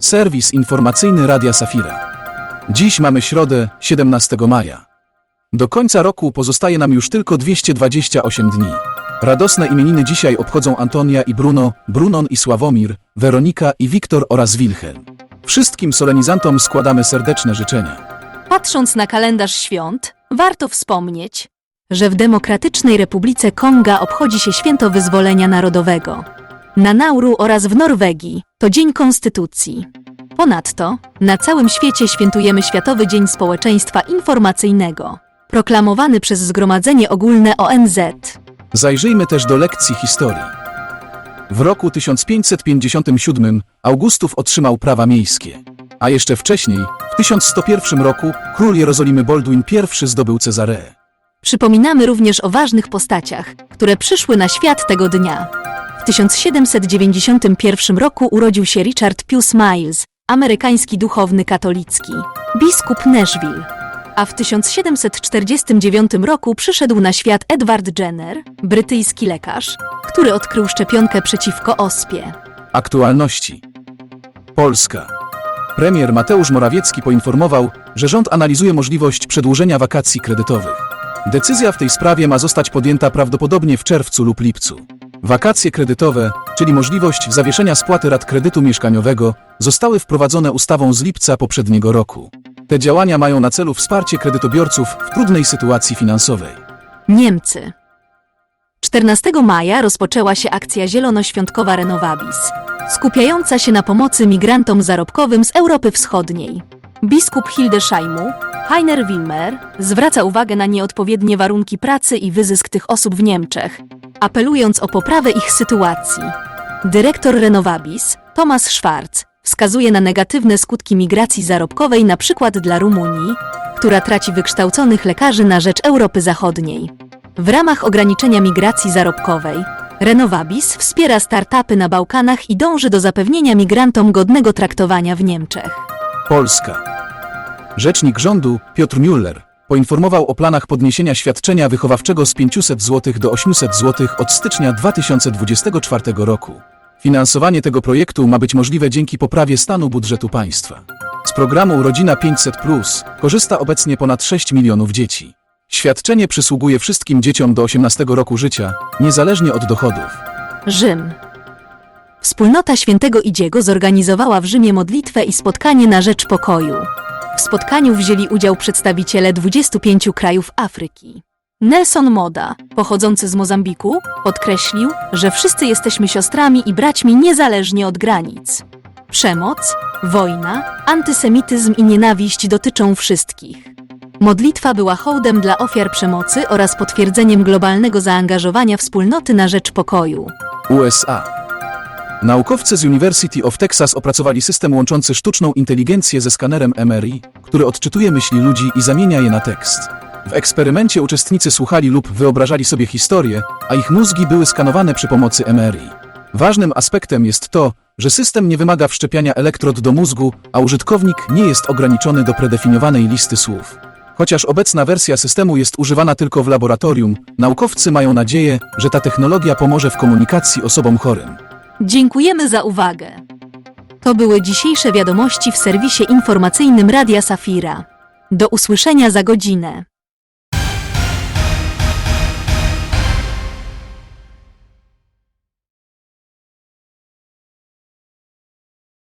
Serwis informacyjny Radia Safira. Dziś mamy środę, 17 maja. Do końca roku pozostaje nam już tylko 228 dni. Radosne imieniny dzisiaj obchodzą Antonia i Bruno, Brunon i Sławomir, Weronika i Wiktor oraz Wilhelm. Wszystkim solenizantom składamy serdeczne życzenia. Patrząc na kalendarz świąt, warto wspomnieć, że w Demokratycznej Republice Konga obchodzi się święto wyzwolenia narodowego. Na Nauru oraz w Norwegii to Dzień Konstytucji. Ponadto na całym świecie świętujemy Światowy Dzień Społeczeństwa Informacyjnego, proklamowany przez Zgromadzenie Ogólne ONZ. Zajrzyjmy też do lekcji historii. W roku 1557 Augustów otrzymał prawa miejskie, a jeszcze wcześniej, w 1101 roku, król Jerozolimy Baldwin I zdobył Cezareę. Przypominamy również o ważnych postaciach, które przyszły na świat tego dnia. W 1791 roku urodził się Richard Pius Miles, amerykański duchowny katolicki, biskup Nashville. A w 1749 roku przyszedł na świat Edward Jenner, brytyjski lekarz, który odkrył szczepionkę przeciwko ospie. Aktualności. Polska. Premier Mateusz Morawiecki poinformował, że rząd analizuje możliwość przedłużenia wakacji kredytowych. Decyzja w tej sprawie ma zostać podjęta prawdopodobnie w czerwcu lub lipcu. Wakacje kredytowe, czyli możliwość zawieszenia spłaty rat kredytu mieszkaniowego, zostały wprowadzone ustawą z lipca poprzedniego roku. Te działania mają na celu wsparcie kredytobiorców w trudnej sytuacji finansowej. Niemcy. 14 maja rozpoczęła się akcja zielonoświątkowa Renovabis, skupiająca się na pomocy migrantom zarobkowym z Europy Wschodniej. Biskup Hildesheimu, Heiner Wilmer, zwraca uwagę na nieodpowiednie warunki pracy i wyzysk tych osób w Niemczech, apelując o poprawę ich sytuacji. Dyrektor Renovabis, Thomas Schwarz, wskazuje na negatywne skutki migracji zarobkowej przykład dla Rumunii, która traci wykształconych lekarzy na rzecz Europy Zachodniej. W ramach ograniczenia migracji zarobkowej, Renovabis wspiera startupy na Bałkanach i dąży do zapewnienia migrantom godnego traktowania w Niemczech. Polska. Rzecznik rządu Piotr Müller poinformował o planach podniesienia świadczenia wychowawczego z 500 zł do 800 zł od stycznia 2024 roku. Finansowanie tego projektu ma być możliwe dzięki poprawie stanu budżetu państwa. Z programu Rodzina 500 korzysta obecnie ponad 6 milionów dzieci. Świadczenie przysługuje wszystkim dzieciom do 18 roku życia, niezależnie od dochodów. Rzym. Wspólnota Świętego Idziego zorganizowała w Rzymie modlitwę i spotkanie na rzecz pokoju. W spotkaniu wzięli udział przedstawiciele 25 krajów Afryki. Nelson Moda, pochodzący z Mozambiku, podkreślił, że wszyscy jesteśmy siostrami i braćmi niezależnie od granic. Przemoc, wojna, antysemityzm i nienawiść dotyczą wszystkich. Modlitwa była hołdem dla ofiar przemocy oraz potwierdzeniem globalnego zaangażowania wspólnoty na rzecz pokoju. USA. Naukowcy z University of Texas opracowali system łączący sztuczną inteligencję ze skanerem MRI, który odczytuje myśli ludzi i zamienia je na tekst. W eksperymencie uczestnicy słuchali lub wyobrażali sobie historię, a ich mózgi były skanowane przy pomocy MRI. Ważnym aspektem jest to, że system nie wymaga wszczepiania elektrod do mózgu, a użytkownik nie jest ograniczony do predefiniowanej listy słów. Chociaż obecna wersja systemu jest używana tylko w laboratorium, naukowcy mają nadzieję, że ta technologia pomoże w komunikacji osobom chorym. Dziękujemy za uwagę. To były dzisiejsze wiadomości w serwisie informacyjnym Radia Safira. Do usłyszenia za godzinę.